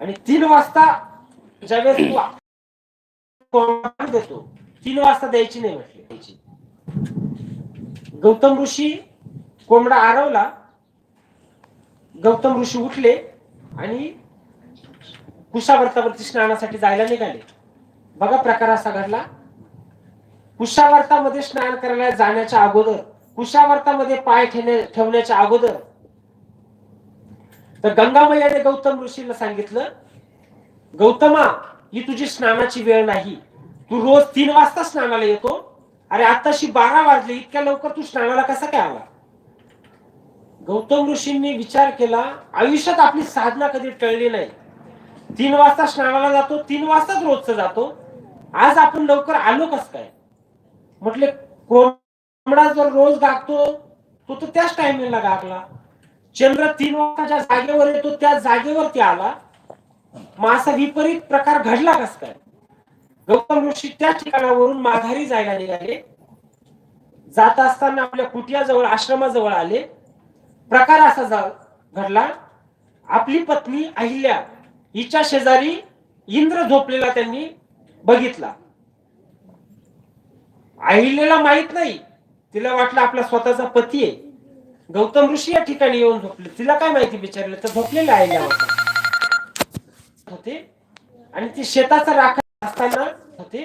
आणि तीन वाजता ज्यावेळेस देतो तीन वाजता द्यायची नाही म्हटली. द्यायची. गौतम ऋषी कोंबडा आरवला. गौतम ऋषी उठले आणि कुशावर्तावरती स्नानासाठी जायला निघाले. बघा प्रकार असा घडला. कुशावर्तामध्ये स्नान करायला जाण्याच्या अगोदर कुशावर्तामध्ये पाय ठेवणे ठेवण्याच्या अगोदर. तर गंगामय्याने गौतम ऋषीला सांगितलं गौतमा ही तुझी स्नानाची वेळ नाही. तू रोज तीन वाजता स्नानाला येतो. अरे आताशी बारा वाजले. इतक्या लवकर तू स्नानाला कसा काय आला? गौतम ऋषींनी विचार केला आयुष्यात आपली साधना कधी टळली नाही. तीन वाजता स्नानाला जातो तीन वाजताच रोजचं जातो. आज आपण लवकर आलो कस काय? म्हटले कोण कोंबडा जर रोज गागतो तो तर त्याच टायमिंगला गागला. चंद्र तीन वाजता ज्या जागेवर येतो त्या जागेवरती आला. मग असा विपरीत प्रकार घडला कस काय? गौतम ऋषी त्या ठिकाणावरून माघारी जायला निघाले. जात असताना आपल्या कुटियाजवळ आश्रमाजवळ आले. प्रकार असा जा- घडला. आपली पत्नी अहिल्या हिच्या शेजारी इंद्र झोपलेला त्यांनी बघितला. अहिल्याला माहीत नाही. तिला वाटलं आपला स्वतःचा पती आहे. गौतम ऋषी या ठिकाणी येऊन झोपले. तिला काय माहिती विचारलं तर झोपलेला आहे होते. आणि ती शेताचा राखा असताना होते.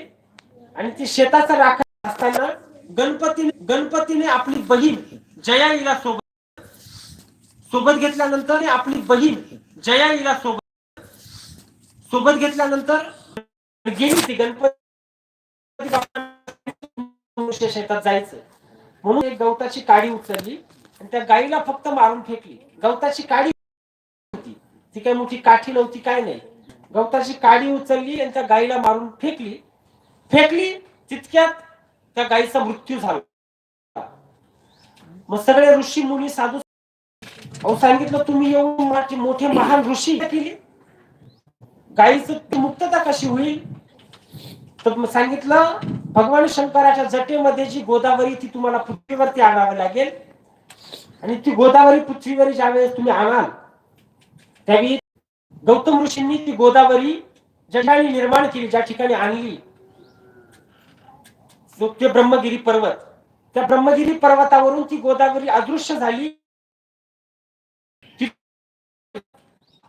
आणि ती शेताचा राखा असताना गणपती गणपतीने आपली बहीण जया हिला सोबत सोबत घेतल्यानंतर आपली बहीण जया हिला सोबत सोबत घेतल्यानंतर गेली ती गणपती बाप्पांच्या शेतात जायचं. म्हणून एक गवताची काडी उचलली आणि त्या गाईला फक्त मारून फेकली. गवताची काडी होती. ती काय मोठी काठी नव्हती काय नाही. गवताची काडी उचलली आणि त्या गाईला मारून फेकली. फेकली तितक्यात त्या गाईचा मृत्यू झाला. मग सगळे ऋषी मुनी साधू अहो सांगितलं तुम्ही येऊन माझे मोठे महान ऋषी केली. गाईच मुक्तता कशी होईल? तर सांगितलं भगवान शंकराच्या जटेमध्ये जी गोदावरी ती तुम्हाला पृथ्वीवरती आणावी लागेल. आणि ती गोदावरी पृथ्वीवर ज्यावेळेस तुम्ही आणाल त्यावेळी गौतम ऋषींनी ती गोदावरी ज्या ठिकाणी निर्माण केली ज्या ठिकाणी आणली. ते ब्रह्मगिरी पर्वत. त्या ब्रह्मगिरी पर्वतावरून ती गोदावरी अदृश्य झाली.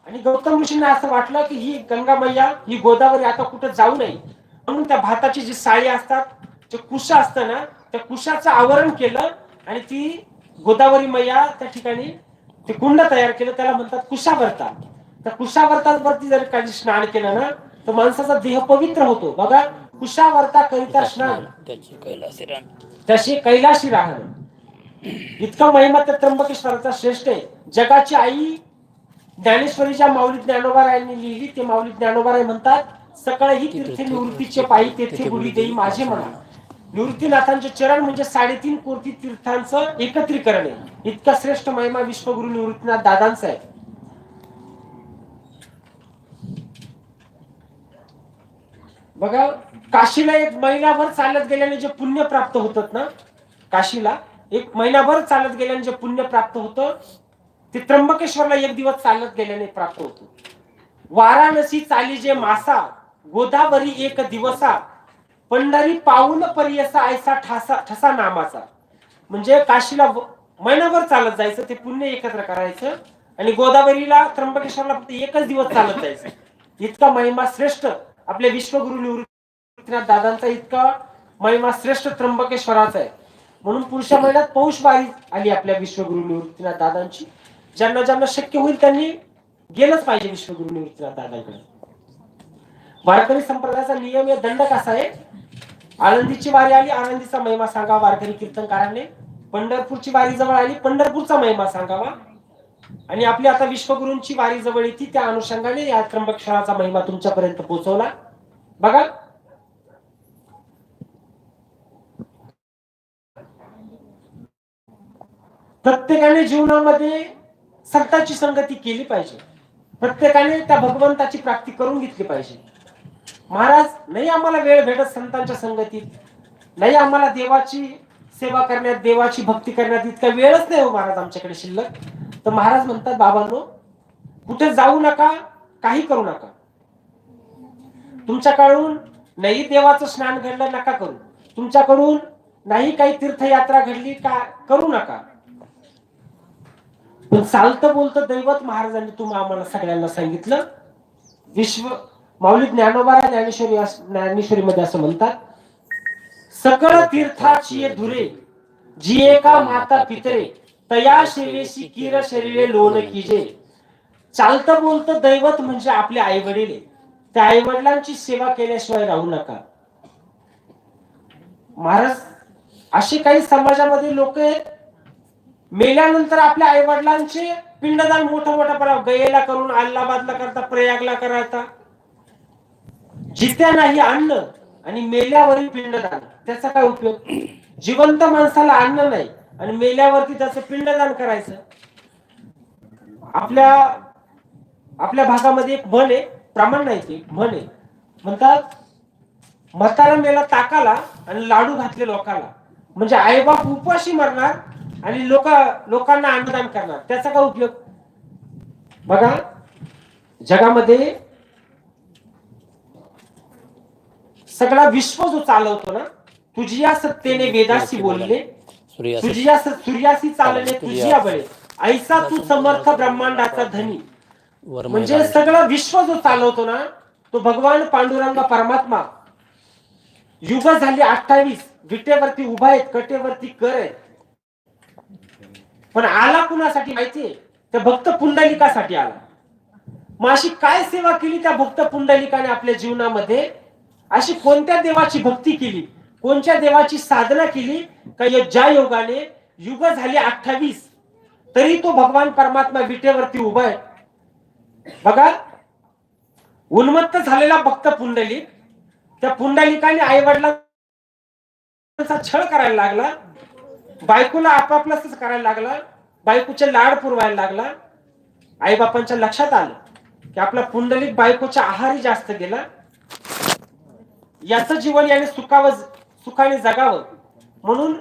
आणि गौतम ऋषींना असं वाटलं की ही गंगा मैया ही गोदावरी आता कुठं जाऊ नये. म्हणून त्या भाताची जी साळी असतात जे कुश असतं ना त्या कुशाचं आवरण केलं आणि ती गोदावरी मैया त्या ठिकाणी ते कुंड तयार केलं त्याला म्हणतात कुशावर्ता त्या कुशावर्तावरती जर काही स्नान केलं ना तर माणसाचा देह पवित्र होतो. बघा कुशावर्ता करिता स्नान. तशी कैलाशी राहणं. इतका महिमा त्या त्र्यंबकेश्वराचा श्रेष्ठ आहे. जगाची आई ज्ञानेश्वरीच्या माऊली ज्ञानोबारायांनी लिहिली ते माऊली ज्ञानोबाराय म्हणतात सकाळी तीर्थे निवृत्तीचे पायी तेथे गुढी देई माझे म्हणा निवृत्तीनाथांचे चरण म्हणजे साडेतीन कोटी तीर्थांचं एकत्रीकरण. आहे इतका श्रेष्ठ महिमा विश्वगुरु निवृत्तीनाथ दादांचा आहे. बघा काशीला एक महिनाभर चालत गेल्याने जे पुण्य प्राप्त होतात ना काशीला एक महिनाभर चालत गेल्याने जे पुण्य प्राप्त होतं ते त्र्यंबकेश्वरला एक दिवस चालत गेल्याने प्राप्त होतो. वाराणसी चाली जे मासा गोदावरी एक दिवसा पंढरी पाऊन परियसा ऐसा ठासा ठसा नामाचा. म्हणजे काशीला महिनाभर चालत जायचं ते पुण्य एकत्र करायचं आणि गोदावरीला त्र्यंबकेश्वरला फक्त एकच दिवस चालत जायचं. इतका महिमा श्रेष्ठ. आपल्या विश्वगुरु निवृत्तीनाथ दादांचा इतका महिमा श्रेष्ठ त्र्यंबकेश्वराचा आहे. म्हणून पुढच्या महिन्यात पौष वारी आली आपल्या विश्वगुरु निवृत्तीनाथ दादांची. ज्यांना ज्यांना शक्य होईल त्यांनी गेलंच पाहिजे विश्वगुरु निवृत्तीनाथ दादांकडे. वारकरी संप्रदायाचा नियम या दंड कसा आहे? आळंदीची वारी आली आळंदीचा महिमा सांगा वारकरी कीर्तनकाराने. पंढरपूरची वारी जवळ आली पंढरपूरचा महिमा सांगावा. आणि आपली आता विश्वगुरूंची वारी जवळ येते त्या अनुषंगाने या त्र्यंबक्षराचा महिमा तुमच्यापर्यंत पोहोचवला. बघा. प्रत्येकाने जीवनामध्ये संतांची संगती केली पाहिजे. प्रत्येकाने त्या भगवंताची प्राप्ती करून घेतली पाहिजे. महाराज नाही आम्हाला वेळ भेटत संतांच्या संगतीत. नाही आम्हाला देवाची सेवा करण्यात देवाची भक्ती करण्यात इतका वेळच नाही हो महाराज आमच्याकडे शिल्लक. तर महाराज म्हणतात बाबांनो कुठे जाऊ नका काही करू नका. तुमच्याकडून नाही देवाचं स्नान घडलं नका करू. तुमच्याकडून नाही काही तीर्थयात्रा घडली का करू नका. पण चालतं बोलतं दैवत महाराजांनी तुम्हाला आम्हाला सगळ्यांना सांगितलं. विश्व माऊली ज्ञानोबा ज्ञानेश्वरी ज्ञानेश्वरीमध्ये असं म्हणतात सकळ तीर्थाची धुरे जी एका माता पितरे तया शेवेशी किर शरीरे लोन किजे. चालतं बोलत दैवत म्हणजे आपले आई वडील त्या आई वडिलांची सेवा केल्याशिवाय राहू नका. महाराज असे काही समाजामध्ये लोक आहेत मेल्यानंतर आपल्या आई वडिलांचे पिंडदान मोठं मोठं पडा गयेला करून अल्लाबादला करता प्रयागला करता जित्या नाही अन्न आणि मेल्यावरही पिंडदान त्याचा काय उपयोग? जिवंत माणसाला अन्न नाही आणि मेल्यावरती त्याचं पिंडदान करायचं. आपल्या आपल्या भागामध्ये एक म्हण आहे प्रमाण नाही ते म्हण आहे. म्हणतात म्हातारा मेला ताकाला आणि लाडू घातले लोकाला. म्हणजे आईबाप उपाशी मरणार आणि लोक लोकांना अन्नदान करणार. त्याचा काय उपयोग? बघा जगामध्ये सगळा विश्व जो चालवतो ना तुझी या सत्तेने वेदाशी बोलले तुझी या सूर्याशी चालले तुझी या बळे ऐसा तू समर्थ ब्रह्मांडाचा धनी. म्हणजे. सगळं विश्व जो चालवतो ना तो भगवान पांडुरंग परमात्मा. युग झाली अठ्ठावीस विटेवरती उभा आहेत कटेवरती कर आहेत. पण आला कुणासाठी माहितीये त्या भक्त पुंडलिकासाठी आला. मग अशी काय सेवा केली त्या भक्त पुंडलिकाने आपल्या जीवनामध्ये? अशी कोणत्या देवाची भक्ती केली? कोणत्या देवाची साधना केली? का या ज्या योगाने युग झाले अठ्ठावीस तरी तो भगवान परमात्मा विटेवरती उभा आहे. बघा उन्मत्त झालेला भक्त पुंडलिक त्या पुंडलिकाने आई वडिलांचा छळ करायला लागला बायकोला आपापलाच करायला लागला बायकोचे लाड पुरवायला लागला. आई बापांच्या लक्षात आलं की आपला पुंडलिक बायकोच्या आहारी जास्त गेला. याचं जीवन याने सुखावं सुखाने जगावं. म्हणून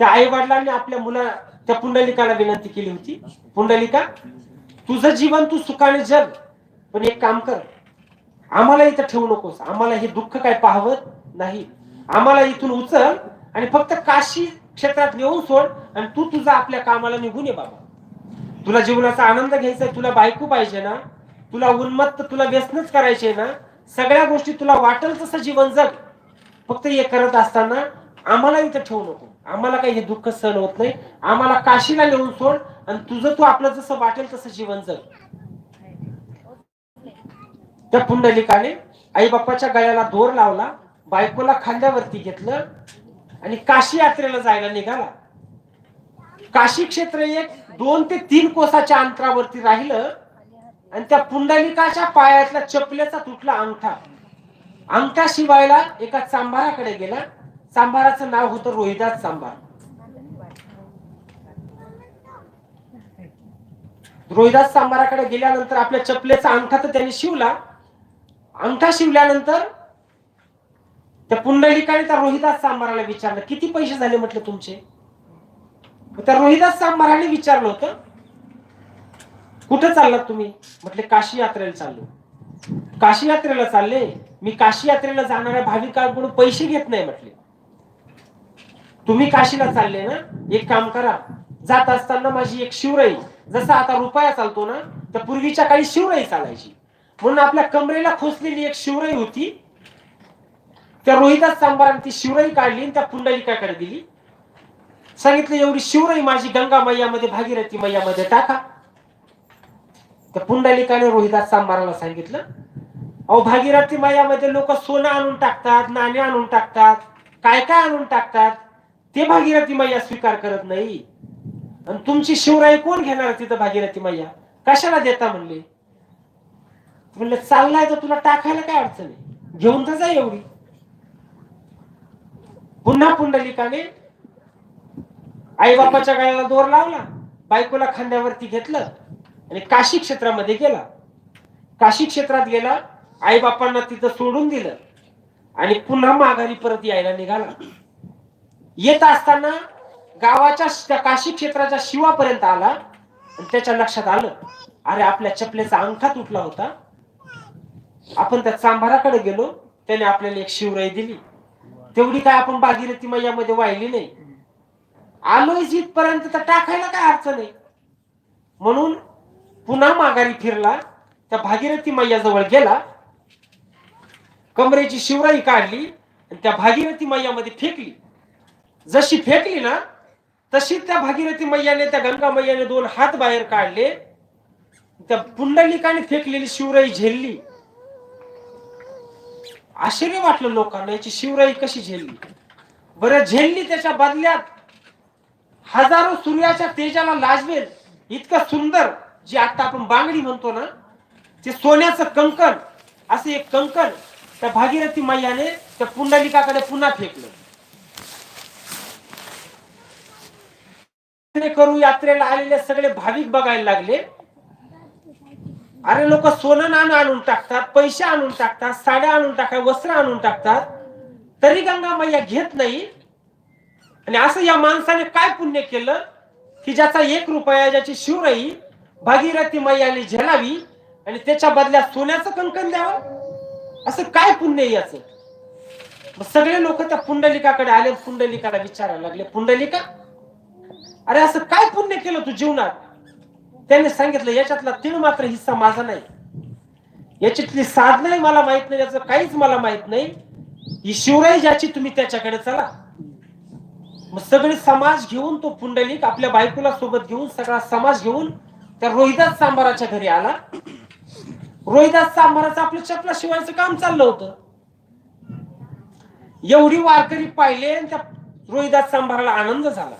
त्या आई वडिलांनी आपल्या मुला त्या पुंडलिकाला विनंती केली होती. पुंडलिका तुझं जीवन तू सुखाने जग पण एक काम कर. आम्हाला इथं ठेवू नकोस. आम्हाला हे दुःख काय पाहवत नाही. आम्हाला इथून उचल आणि फक्त काशी क्षेत्रात नेऊन सोड आणि तू तुझा आपल्या कामाला निघून ये बाबा. तुला जीवनाचा आनंद घ्यायचा तुला बायको पाहिजे ना. तुला उन्मत्त तुला व्यसनच करायचे ना. सगळ्या गोष्टी तुला वाटेल तसं जीवन जग. फक्त हे करत असताना आम्हाला इथं ठेवू नको. आम्हाला काही हे दुःख सहन होत नाही. आम्हाला काशीला नेऊन सोड आणि तुझं तू आपलं जसं वाटेल तसं जीवन जग. त्या पुंडलिकाने आई बाप्पाच्या गळ्याला दोर लावला बायकोला खांद्यावरती घेतलं आणि काशी यात्रेला जायला निघाला. काशी क्षेत्र एक दोन ते तीन कोसाच्या अंतरावरती राहिलं. आणि त्या पुंडलिकाच्या पायातला चपलेचा तुटला अंगठा. अंगठा शिवायला एका चांभाराकडे गेला. चांभाराचं नाव होतं रोहिदास चांभार रोहिदास चांभाराकडे गेल्यानंतर आपल्या चपलेचा अंगठा तर त्यांनी शिवला. अंगठा शिवल्यानंतर त्या पुंडलिकाने त्या रोहिदास सांबाराला विचारलं किती पैसे झाले म्हटलं तुमचे? त्या रोहिदास सांबाराने विचारलं होतं कुठं चाललात तुम्ही? म्हटले काशी यात्रेला चाललो. काशी यात्रेला चालले? मी काशी यात्रेला जाणाऱ्या भाविकांकडून पैसे घेत नाही म्हटले. तुम्ही काशीला चालले ना? एक काम करा. जात असताना माझी एक शिवराई जसा आता रुपया चालतो ना तर पूर्वीच्या काळी शिवराई चालायची. म्हणून आपल्या कमरेला खोसलेली एक शिवराई होती. त्या रोहिदास सांबाराने ती शिवराई काढली आणि त्या पुंडलिकाकडे दिली. सांगितलं एवढी शिवराई माझी गंगा मैयामध्ये भागीरथी मैयामध्ये टाका. त्या पुंडलिकाने रोहिदास सांबाराला सांगितलं अहो भागीरथी मायामध्ये लोक सोनं आणून टाकतात नाणे आणून टाकतात काय काय आणून टाकतात ते भागीरथी मैया स्वीकार करत नाही. आणि तुमची शिवराई कोण घेणार तिथं भागीरथी मैया? कशाला देता म्हणले? म्हणलं चाललाय तर तुला टाकायला काय अडचण आहे? घेऊन तर जा एवढी. पुन्हा पुंडलिकाने आई बापाच्या गाळ्याला दोर लावला बायकोला खांद्यावरती घेतलं आणि काशी क्षेत्रामध्ये गेला. काशी क्षेत्रात गेला आई बापांना तिथं सोडून दिलं आणि पुन्हा माघारी परत यायला निघाला. येत असताना गावाच्या त्या काशी क्षेत्राच्या शिवापर्यंत आला आणि त्याच्या लक्षात आलं अरे आपल्या चपलेचा अंगठा तुटला होता. आपण त्या चांभाराकडे गेलो त्याने आपल्याला एक शिवराई दिली. तेवढी काय आपण भागीरथी मैयामध्ये वाहिली नाही. आलोय जिथपर्यंत तर टाकायला काय अडचण आहे? म्हणून पुन्हा माघारी फिरला त्या भागीरथी मैयाजवळ गेला कमरेची शिवराई काढली आणि त्या भागीरथी मैयामध्ये फेकली. जशी फेकली ना तशी त्या भागीरथी मैयाने त्या गंगा मैयाने दोन हात बाहेर काढले. त्या पुंडलिकाने फेकलेली शिवराई झेलली. आश्चर्य वाटलं लोकांना याची शिवराई कशी झेलली? बरं झेलली त्याच्या बदल्यात. हजारो सूर्याच्या तेजाला लाजवेल इतकं सुंदर. जे आता आपण बांगडी म्हणतो ना ते सोन्याचं कंकण असं एक कंकण त्या भागीरथी मैयाने त्या पुंडलिकाकडे पुन्हा फेकलं. करू यात्रेला आलेले सगळे भाविक बघायला लागले. अरे लोक सोनं नाणं आणून टाकतात पैसे आणून टाकतात साड्या आणून टाकतात वस्त्र आणून टाकतात. तरी गंगा मैया घेत नाही. आणि असं या माणसाने काय पुण्य केलं? की ज्याचा एक रुपया ज्याची शिवराई भागीरथी मैयाने झेलावी आणि त्याच्या बदल्यात सोन्याचं कंकण द्यावं? असं काय पुण्य आहे याचं? मग सगळे लोक त्या पुंडलिकाकडे आले पुंडलिकाला विचारायला लागले पुंडलिका अरे असं काय पुण्य केलं तू जीवनात? त्याने सांगितलं याच्यातला तीळ मात्र हिस्सा माझा नाही. याच्यातली साधनाही मला माहीत नाही याचं काहीच मला माहीत नाही. ही शिवराई ज्याची तुम्ही त्याच्याकडे चला. मग सगळे समाज घेऊन तो पुंडलिक आपल्या बायकोला सोबत घेऊन सगळा समाज घेऊन त्या रोहिदास सांबाराच्या घरी आला. रोहिदास सांबाराचं आपलं चपला शिवायचं काम चाललं होतं. एवढी वारकरी पाहिले आणि त्या रोहिदास सांबाराला आनंद झाला.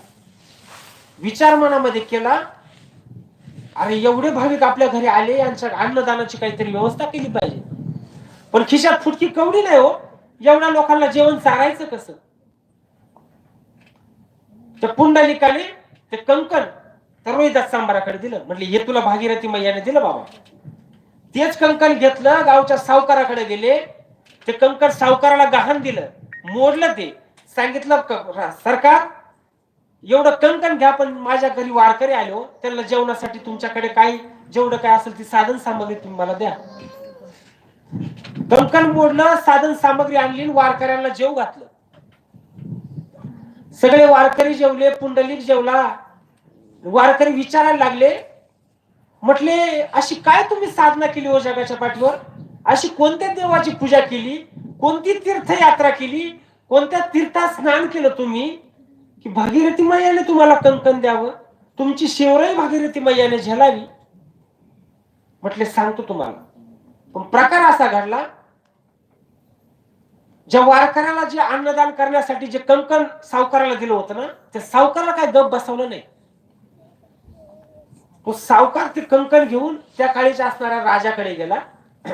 विचार मनामध्ये केला अरे एवढे भाविक आपल्या घरी आले यांच्या अन्नदानाची काहीतरी व्यवस्था केली पाहिजे. पण खिशात फुटकी कवडी नाही हो. एवढ्या लोकांना जेवण चारायचं कसं? त्या पुंडलिकाने ते कंकण तर रोहिदास सांबाराकडे दिलं. म्हटलं हे तुला भागीरथी मैयाने दिलं बाबा. तेच कंकण घेतलं गावच्या सावकाराकडे गेले. ते कंकण सावकाराला गहाण दिलं. मोडलं ते. सांगितलं सरकार एवढं कंकण घ्या पण माझ्या घरी वारकरी आले हो. त्यांना जेवणासाठी तुमच्याकडे काही जेवढं काय असेल ती साधन सामग्री तुम्ही मला द्या. कंकण मोडलं साधन सामग्री आणली आणि वारकऱ्यांना जेव घातलं. सगळे वारकरी जेवले पुंडलिक जेवला. वारकरी विचारायला लागले. म्हटले अशी काय तुम्ही साधना केली हो जगाच्या पाठीवर? अशी कोणत्या देवाची पूजा केली? कोणती तीर्थयात्रा केली? कोणत्या तीर्थात स्नान केलं तुम्ही? की भागीरथी मैयाने तुम्हाला कंकण द्यावं? तुमची शेवरही भागीरथी मैयाने झेलावी. म्हटले सांगतो तुम्हाला. पण प्रकार असा घडला. ज्या वारकऱ्याला जे अन्नदान करण्यासाठी जे कंकण सावकाराला दिलं होतं ना त्या सावकाराला काय गप बसवलं नाही. तो सावकार ते कंकण घेऊन त्या काळीच्या असणाऱ्या राजाकडे गेला.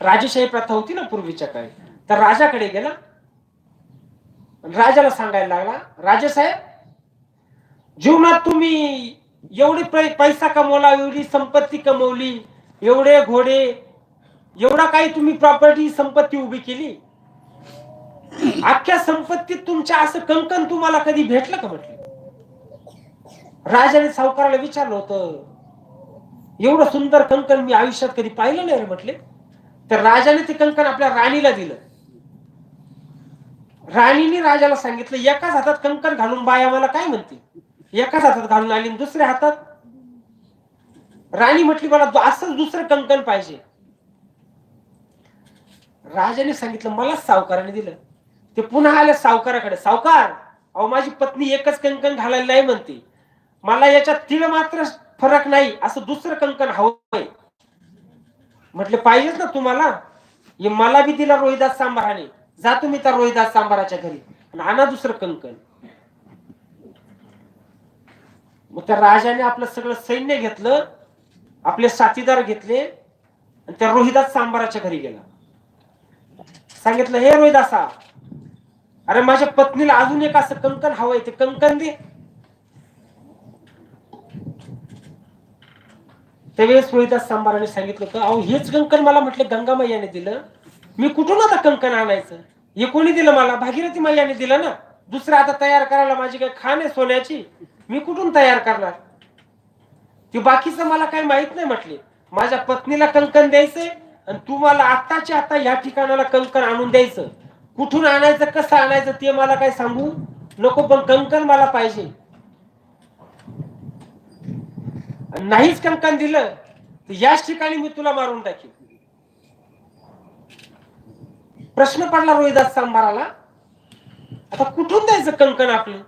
राजेशाही प्रथा होती ना पूर्वीच्या काळी. तर राजाकडे गेला. राजाला सांगायला लागला राजेसाहेब जीवनात तुम्ही एवढी पैसा कमवला एवढी संपत्ती कमवली एवढे घोडे एवढा काही तुम्ही प्रॉपर्टी संपत्ती उभी केली? अख्ख्या संपत्तीत तुमच्या असं कंकण तुम्हाला कधी भेटलं का म्हटलं? राजाने सावकाराला विचारलं होतं एवढं सुंदर कंकण मी आयुष्यात कधी पाहिलं नाही रे म्हटले. तर राजाने ते कंकण आपल्या राणीला दिलं. राणीने राजाला सांगितलं एकाच हातात कंकण घालून बाया मला काय म्हणते एकाच हातात घालून आली दुसऱ्या हातात? राणी म्हटली मला असंच दुसरं कंकण पाहिजे. राजाने सांगितलं मलाच सावकाराने दिलं. ते पुन्हा आल्या सावकाराकडे. सावकार अहो माझी पत्नी एकच कंकण घालायला नाही म्हणते. मला याच्यात तिळ मात्र फरक नाही असं दुसरं कंकण हवंय. म्हटले पाहिजेच ना तुम्हाला. मला बी दिला रोहिदास सांबाराने. जा तुम्ही त्या रोहिदास सांबाराच्या घरी. आणि आणा दुसरं कंकण. मग त्या राजाने आपलं सगळं सैन्य घेतलं आपले साथीदार घेतले आणि त्या रोहिदास सांबाराच्या घरी गेला. सांगितलं हे रोहिदासा अरे माझ्या पत्नीला अजून एक असं कंकण हवंय ते कंकण दे. त्यावेळेस रोहिदास सांबाराने सांगितलं होतं अहो हेच कंकण मला म्हटलं गंगा मैयाने दिलं. मी कुठून आता कंकण आणायचं? हे कोणी दिलं मला? भागीरथी मैयाने दिलं ना. दुसरं आता तयार करायला माझी काही खाण आहे सोन्याची? मी कुठून तयार करणार? ते बाकीचं मला काही माहीत नाही म्हटले. माझ्या पत्नीला कंकण द्यायचंय आणि तुम्हाला आत्ताच्या आता या ठिकाणाला कंकण आणून द्यायचं. कुठून आणायचं कसं आणायचं ते मला काय सांगू? नको पण कंकण मला पाहिजे आणि नाहीच कंकण दिलं तर याच ठिकाणी मी तुला मारून टाकेन. प्रश्न पडला रोहिदास सांबाराला आता कुठून द्यायचं कंकण आपलं?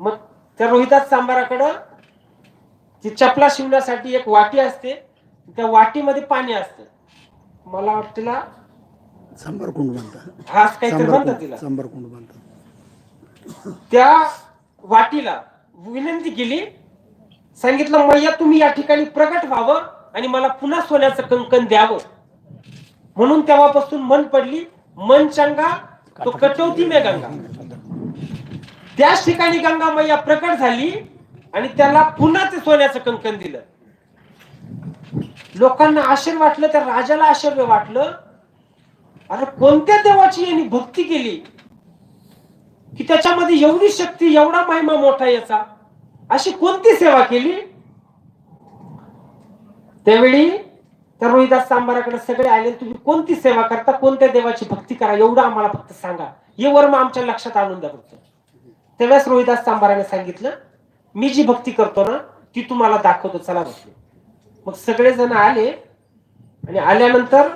मग त्या रोहिदास सांबाराकडं ती चपला शिवण्यासाठी एक वाटी असते त्या वाटीमध्ये पाणी असतं. मला वाटतं तिला सांबारकुंड म्हणतात हा असं काहीतरी म्हणतात तिला. सांबारकुंड म्हणतात त्या वाटीला विनंती केली सांगितलं मैया तुम्ही या ठिकाणी प्रगट व्हावं आणि मला पुन्हा सोन्याचं कंकण द्यावं. म्हणून तेव्हापासून मन पडली. मन चंगा तो कटवती मे गंगा. त्याच ठिकाणी गंगा मैया प्रकट झाली आणि त्याला पुन्हा ते सोन्याचं कंकण दिलं. लोकांना आश्चर्य वाटलं त्या राजाला आश्चर्य वाटलं. अरे कोणत्या देवाची यांनी भक्ती केली? की त्याच्यामध्ये एवढी शक्ती एवढा महिमा मोठा याचा? अशी कोणती सेवा केली? त्यावेळी तर रोहिदास सांबाराकडे सगळे आले तुम्ही कोणती सेवा करता कोणत्या देवाची भक्ती करा एवढं आम्हाला फक्त सांगा. हे वर्म आमच्या लक्षात आणून द्या फक्त. त्यावेळेस रोहिदास सांबाराने सांगितलं मी जी भक्ती करतो ना ती तुम्हाला दाखवतो चला म्हटले मग सगळे जण आले आणि आल्यानंतर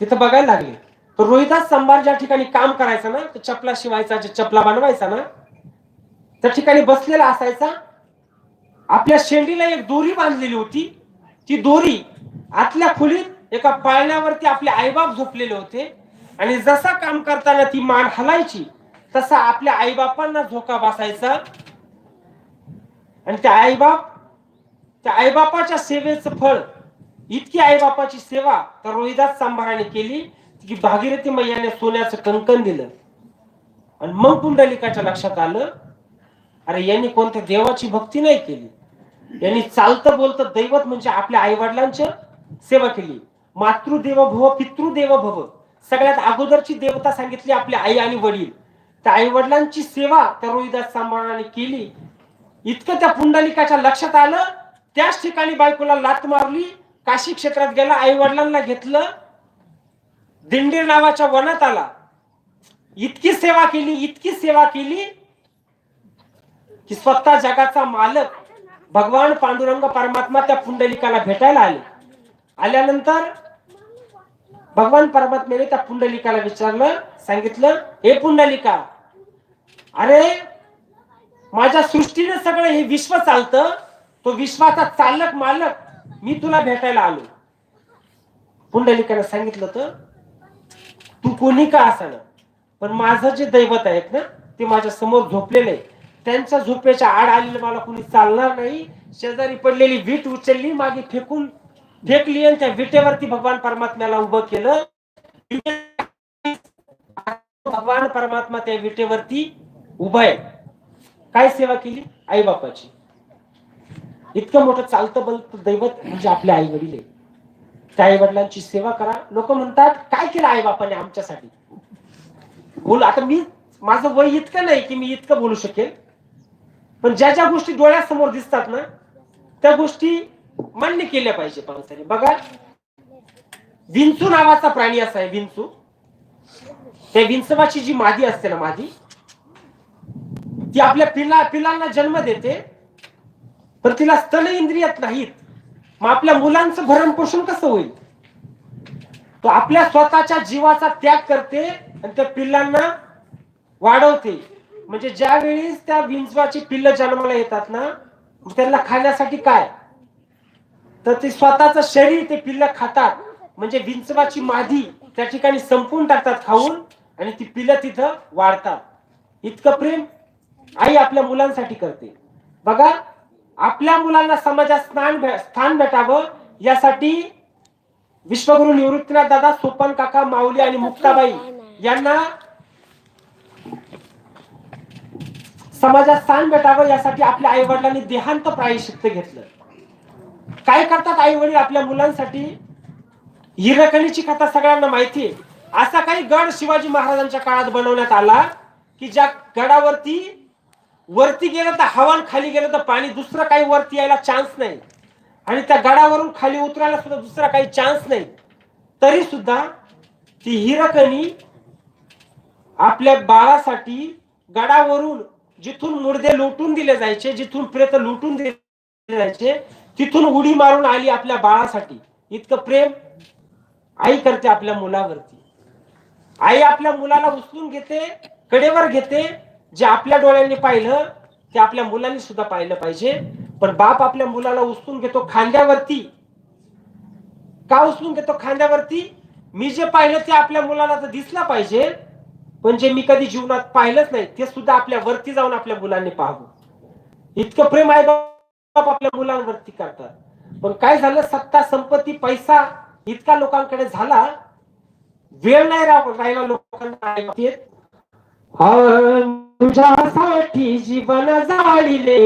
तिथं बघायला लागले. तर रोहिदास सांबार ज्या ठिकाणी काम करायचं ना तो चपला शिवायचा चपला बनवायचा ना त्या ठिकाणी बसलेला असायचा. आपल्या शेंडीला एक दोरी बांधलेली होती. ती दोरी आतल्या खोलीत एका पाळण्यावरती आपले आईबाप झोपलेले होते. आणि जसा काम करताना ती मान हलायची तसा आपल्या आईबापांना झोका बसायचा. आणि त्या आईबाप त्या आईबापाच्या सेवेचं फळ इतकी आईबापाची सेवा तर रोहिदास सांभाराने केली की भागीरथी मैयाने सोन्याचं कंकण दिलं. आणि मग पुंडलिकाच्या लक्षात आलं अरे यांनी कोणत्या देवाची भक्ती नाही केली. यांनी चालतं बोलतं दैवत म्हणजे आपल्या आई वडिलांची सेवा केली. मातृदेव भव पितृदेव भव. सगळ्यात अगोदरची देवता सांगितली आपल्या आई आणि वडील. त्या आई वडिलांची सेवा त्या रोहिदास सांभाळाने केली. इतकं त्या पुंडलिकाच्या लक्षात आलं. त्याच ठिकाणी बायकोला लात मारली. काशी क्षेत्रात गेला आई वडिलांना घेतलं. दिंडीर नावाच्या वनात आला. इतकी सेवा केली इतकी सेवा केली. की स्वतः जगाचा मालक भगवान पांडुरंग परमात्मा त्या पुंडलिकाला भेटायला आले. आल्यानंतर भगवान परमात्म्याने त्या पुंडलिकाला विचारलं सांगितलं हे पुंडलिका अरे माझ्या सृष्टीने सगळं हे विश्व चालतं तो विश्वाचा चालक मालक मी तुला भेटायला आलो. पुंडलिकाने सांगितलं तर तू कोणी का असण पण माझं जे दैवत आहेत ना ते माझ्यासमोर झोपलेलं आहे त्यांच्या झोपेच्या आड आलेलं मला कोणी चालणार नाही. शेजारी पडलेली वीट उचलली मागे फेकून फेकली आणि त्या विटेवरती भगवान परमात्म्याला उभं केलं. भगवान परमात्मा त्या विटेवरती उभा आहे. काय सेवा केली? आई बापाची इतकं मोठं चालतं बलत दैवत म्हणजे आपले आई वडील आहे. त्या आई वडिलांची सेवा करा. लोक म्हणतात काय केलं आई बापाने आमच्यासाठी? बोल आता मी माझं वय इतकं नाही की मी इतकं बोलू शकेल. पण ज्या ज्या गोष्टी डोळ्यासमोर दिसतात ना त्या गोष्टी मान्य केल्या पाहिजे पावसाने बघा विंचू नावाचा प्राणी असा आहे विंचू. त्या विंचवाची जी मादी असते ना मादी ती आपल्या पिला पिलांना जन्म देते पण तिला स्तन इंद्रियात नाहीत. मग आपल्या मुलांचं भरण पोषण कसं होईल? तो आपल्या स्वतःच्या जीवाचा त्याग करते आणि त्या पिल्लांना वाढवते. म्हणजे ज्या वेळेस त्या विंचवाची पिल्ल जन्माला येतात ना त्यांना खाण्यासाठी काय? तर ते स्वतःच शरीर ते पिल्ल खातात. म्हणजे विंचवाची मादी त्या ठिकाणी संपून टाकतात खाऊन आणि ती पिल्ल तिथं वाढतात. इतकं प्रेम आई आपल्या मुलांसाठी करते. बघा आपल्या मुलांना समाजात स्थान स्थान भेटावं यासाठी विश्वगुरु निवृत्तीनाथ दादा सोपन काका माऊली आणि मुक्ताबाई यांना समाजात स्थान भेटावं यासाठी आपल्या आई वडिलांनी देहांत प्रायश्चित्त घेतलं. काय करतात आई वडील आपल्या मुलांसाठी? हिरकणीची कथा सगळ्यांना माहिती आहे. असा काही गड शिवाजी महाराजांच्या काळात बनवण्यात आला की ज्या गडावरती वरती गेलं तर हवान खाली गेलं तर पाणी दुसरं काही वरती यायला चान्स नाही. आणि त्या गडावरून खाली उतरायला सुद्धा दुसरा काही चान्स नाही. तरी सुद्धा ती हिरकणी आपल्या बाळासाठी गडावरून जिथून मुर्दे लुटून दिले जायचे जिथून प्रेत लुटून दिले जायचे तिथून उडी मारून आली आपल्या बाळासाठी. इतकं प्रेम आई करते आपल्या मुलावरती. आई आपल्या मुलाला उचलून घेते कडेवर घेते जे आपल्या डोळ्यांनी पाहिलं ते आपल्या मुलांनी सुद्धा पाहिलं पाहिजे. पण बाप आपल्या मुलाला उचलून घेतो खांद्यावरती. का उचलून घेतो खांद्यावरती? मी जे पाहिलं ते आपल्या मुलाला तर दिसलं पाहिजे. पण जे मी कधी जीवनात पाहिलंच नाही ते सुद्धा आपल्या वरती जाऊन आपल्या मुलांनी पाहावं. इतकं प्रेम आहे बाप आपल्या मुलांवरती करतात. पण काय झालं सत्ता संपत्ती पैसा इतका लोकांकडे झाला वेळ नाही राह- राहिला लोकांना तुझ्यासाठी जीवन जाळिले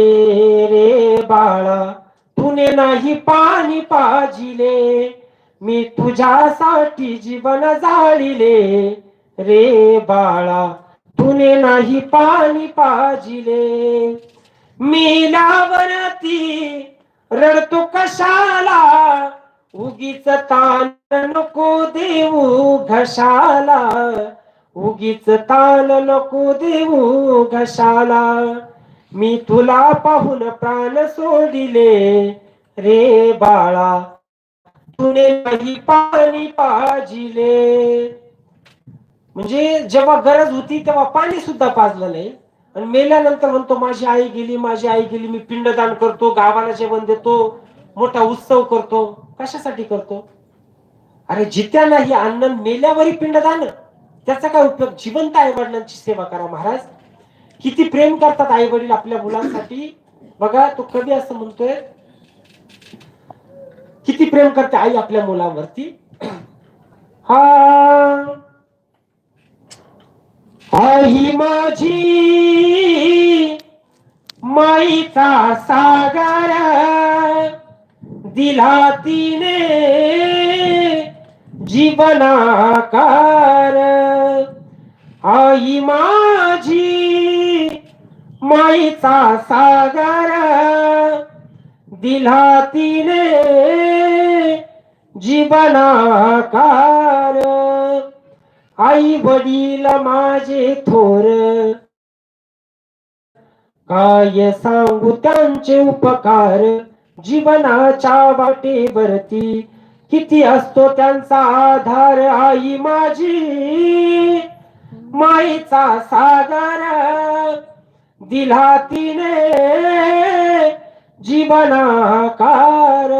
रे बाळा तुने नाही पाणी पाजिले. मी तुझ्यासाठी जीवन जाळिले. रे बाळा तुने नाही पाणी पाजिले. मिलावरती रडतो कशाला? उगीच ताल नको देऊ घशाला. उगीच ताल नको देऊ घशाला. मी तुला पाहून प्राण सोडिले. रे बाळा तुने नाही पाणी पाजिले. म्हणजे जेव्हा गरज होती तेव्हा पाणी सुद्धा पाजलं नाही. आणि मेल्यानंतर म्हणतो माझी आई गेली माझी आई गेली मी पिंडदान करतो गावाला जेवण देतो मोठा उत्सव करतो. कशासाठी करतो? अरे जित्या नाही अन्न मेल्यावरही पिंडदान. त्याचा काय उपयोग? जिवंत आई वडिलांची सेवा करा महाराज. किती प्रेम करतात आई वडील आपल्या मुलांसाठी. बघा तो कधी असं म्हणतोय किती प्रेम करते आई आपल्या मुलांवरती. हा. आई माझी माईचा सागर दिला तिने जीवनाकार. आई माझी माईचा सागर दिला तिने जीवनाकार. आई वडील माझे थोर. काय सांगू त्यांचे उपकार? जीवनाच्या वाटेवरती किती असतो त्यांचा आधार? आई माझी माईचा सागर दिला तिने जीवनाकार.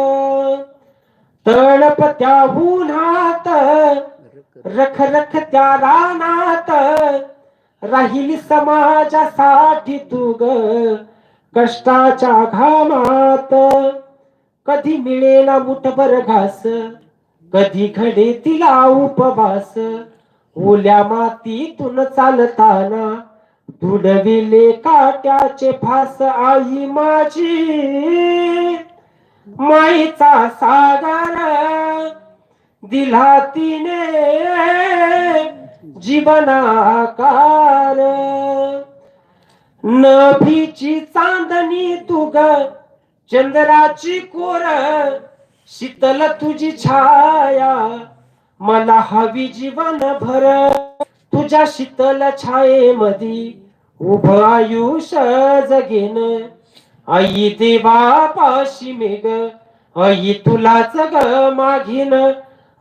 तळपत्या उन्हात रख रख त्या रानात राहिली समाजासाठी तू ग कष्टाच्या घामात कधी मिळेल मुठभर घास कधी घडे तिला उपवास. ओल्या मातीतून चालताना तुडविले काट्याचे फास आई माझी माईचा सागर दिला तिने जीवनाकार नभीची चांदणी तुग चंद्राची कोर शीतल तुझी छाया. मला हवी जीवन भर तुझ्या शीतल छायेमधी उभ आयुष्य जगेन. आई देवा पाशी मेग आई तुलाच ग मागीन.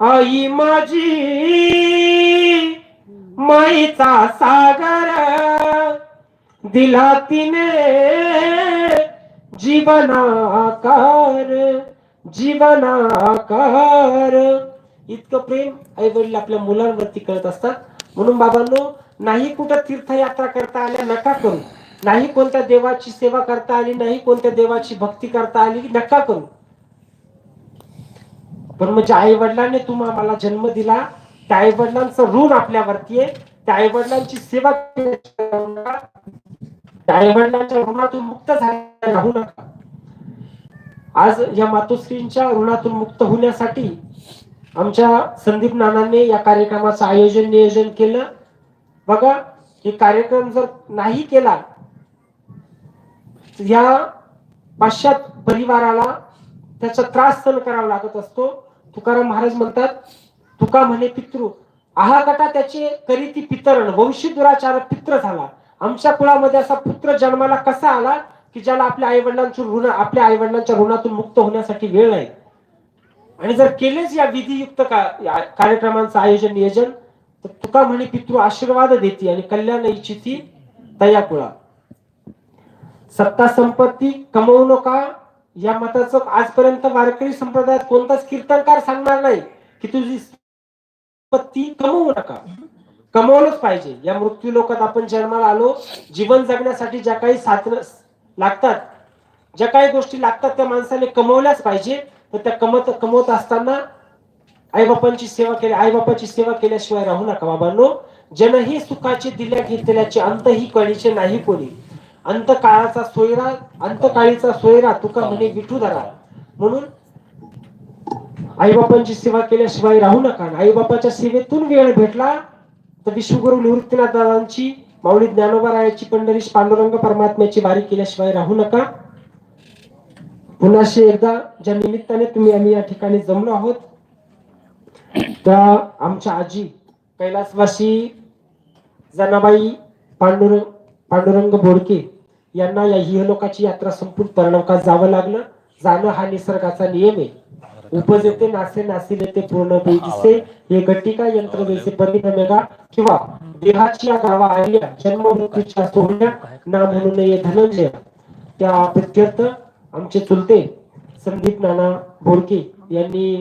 आई माझी माईचा सागर. दिला तिने जीवनाकार जीवनाकार. इतकं प्रेम आई वडील आपल्या मुलांवरती कळत असतात. म्हणून बाबांनो नाही कुठं तीर्थयात्रा करता आल्या नका करू. नाही कोणत्या देवाची सेवा करता आली नाही कोणत्या देवाची भक्ती करता आली नका करू. पण म्हणजे आई वडिलांनी तुम्हाला मला जन्म दिला. त्या आई वडिलांचं ऋण आपल्यावरती आहे. त्या आई वडिलांची सेवा त्या आई वडिलांच्या ऋणातून मुक्त झाले राहू नका. आज या मातोश्रींच्या ऋणातून मुक्त होण्यासाठी आमच्या संदीप नानांनी या कार्यक्रमाचं आयोजन नियोजन केलं. बघा हे कार्यक्रम जर नाही केला या पाश्चात परिवाराला त्याचा त्रास सहन करावा लागत असतो. तुकाराम महाराज म्हणतात तुका म्हणे पितृ आहा गटा त्याचे करी ती पितरण वंशी दुराचार पित्र झाला. आमच्या कुळामध्ये असा पुत्र जन्माला कसा आला की ज्याला आपल्या आई वडिलांचं ऋण आपल्या आई वडिलांच्या ऋणातून मुक्त होण्यासाठी वेळ नाही? आणि जर केलेच या विधियुक्त का या कार्यक्रमांचं आयोजन नियोजन तर तुका म्हणे पितृ आशीर्वाद देते आणि कल्याण इच्छिती तया कुळा. सत्ता संपत्ती कमवू नका या मताचं आजपर्यंत वारकरी संप्रदायात कोणताच कीर्तनकार सांगणार नाही की तुझी संपत्ती कमवू नका. कमवलंच पाहिजे. या मृत्यू लोकात आपण जन्माला आलो जीवन जगण्यासाठी ज्या काही साधन लागतात ज्या काही गोष्टी लागतात त्या माणसाने कमवल्याच पाहिजे. तर त्या कमवत कमवत असताना आईबापांची सेवा केली आईबापाची सेवा केल्याशिवाय राहू नका बाबांनो. जनही सुखाचे दिल्या घेतल्याचे अंत ही कळीचे नाही कोणी. अंतकाळाचा सोयरा अंतकाळीचा सोयरा तुका म्हणे विठू धरा. म्हणून आईबापांची सेवा केल्याशिवाय राहू नका आईबापाच्या सेवेतून वेळ भेटला तर विश्वगुरु निवृत्तीनाथ दादांची माऊली ज्ञानोबारायाची पंढरीश पांडुरंग परमात्म्याची वारी केल्याशिवाय राहू नका. पुन्हाशी एकदा ज्या निमित्ताने तुम्ही आम्ही या ठिकाणी जमलो आहोत त्या आमच्या आजी कैलासवासी जनाबाई पांडुरंग पांडुरंग बोडके यांना या इहलोकाची यात्रा संपून परलोकात जावं लागलं. जाणं हा निसर्गाचा नियम आहे. उपजेते नासे नासिले ते पूर्ण दिसे हे गट्टिका यंत्र वैसे परिभ्रमेगा किंवा देहाची या गावा आल्या जन्म मृत्यूच्या सोहळ्या ना म्हणून ये धनंजय. त्या प्रित्यर्थ आमचे चुलते संदीप नाना बोडके यांनी